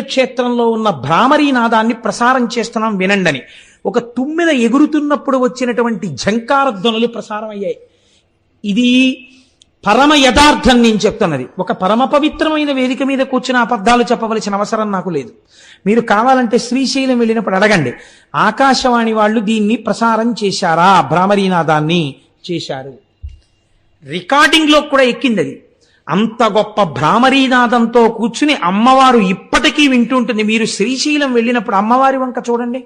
క్షేత్రంలో ఉన్న భ్రామరీ నాదాన్ని ప్రసారం చేస్తున్నాం వినండని. ఒక తుమ్మిద ఎగురుతున్నప్పుడు వచ్చినటువంటి ఝంకార ధ్వనులు ప్రసారం అయ్యాయి. ఇది పరమ యథార్థం నేను చెప్తున్నది. ఒక పరమ పవిత్రమైన వేదిక మీద కూర్చుని అబద్ధాలు చెప్పవలసిన అవసరం నాకు లేదు. మీరు కావాలంటే శ్రీశైలం వెళ్ళినప్పుడు అడగండి. ఆకాశవాణి వాళ్ళు దీన్ని ప్రసారం చేశారా? భ్రామరీనాదాన్ని చేశారు. రికార్డింగ్లో కూడా ఎక్కింది అది. అంత గొప్ప భ్రామరీనాదంతో కూర్చుని అమ్మవారు ఇప్పటికీ వింటుంటుంది. మీరు శ్రీశైలం వెళ్ళినప్పుడు అమ్మవారి వంక చూడండి.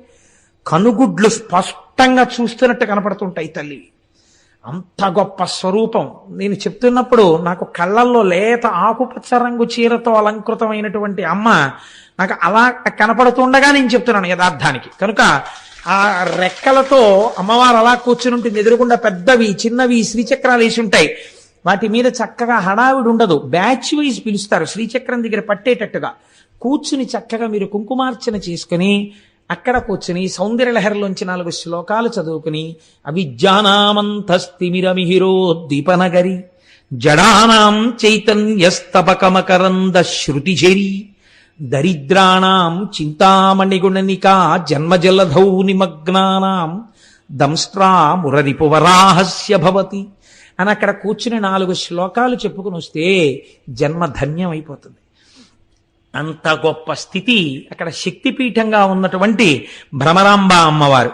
కనుగుడ్లు స్పష్టంగా చూస్తున్నట్టు కనపడుతుంటాయి తల్లి. అంత గొప్ప స్వరూపం. నేను చెప్తున్నప్పుడు నాకు కళ్ళల్లో లేత ఆకుపచ్చ రంగు చీరతో అలంకృతమైనటువంటి అమ్మ నాకు అలా కనపడుతుండగా నేను చెప్తున్నాను యథార్థానికి. కనుక ఆ రెక్కలతో అమ్మవారు అలా కూర్చుని ఉంటుంది. ఎదురుగుండా పెద్దవి చిన్నవి శ్రీచక్రాలు వేసి ఉంటాయి. వాటి మీద చక్కగా హడావిడి ఉండదు. బ్యాచ్ వైజ్ పిలుస్తారు. శ్రీచక్రం దగ్గర పట్టేటట్టుగా. కూర్చుని చక్కగా మీరు కుంకుమార్చన చేసుకుని అక్కడ కూర్చుని సౌందర్యలహరిలోంచి నాలుగు శ్లోకాలు చదువుకుని అవిద్యానామంతస్తిమిరమిహిరోద్దీపనగరి జడానాం చైతన్యస్తపకమకరంద శృతిజరి దరిద్రాణం చింతామణిగుణనికా జన్మజలధౌ నిమగ్నానాం దంస్ట్రా మురరిపువరాహస్య భవతి. అని అక్కడ కూర్చుని నాలుగు శ్లోకాలు చెప్పుకుని వస్తే జన్మ ధన్యం అయిపోతుంది అంత గొప్ప స్థితి అక్కడ శక్తిపీఠంగా ఉన్నటువంటి భ్రమరాంబ అమ్మవారు.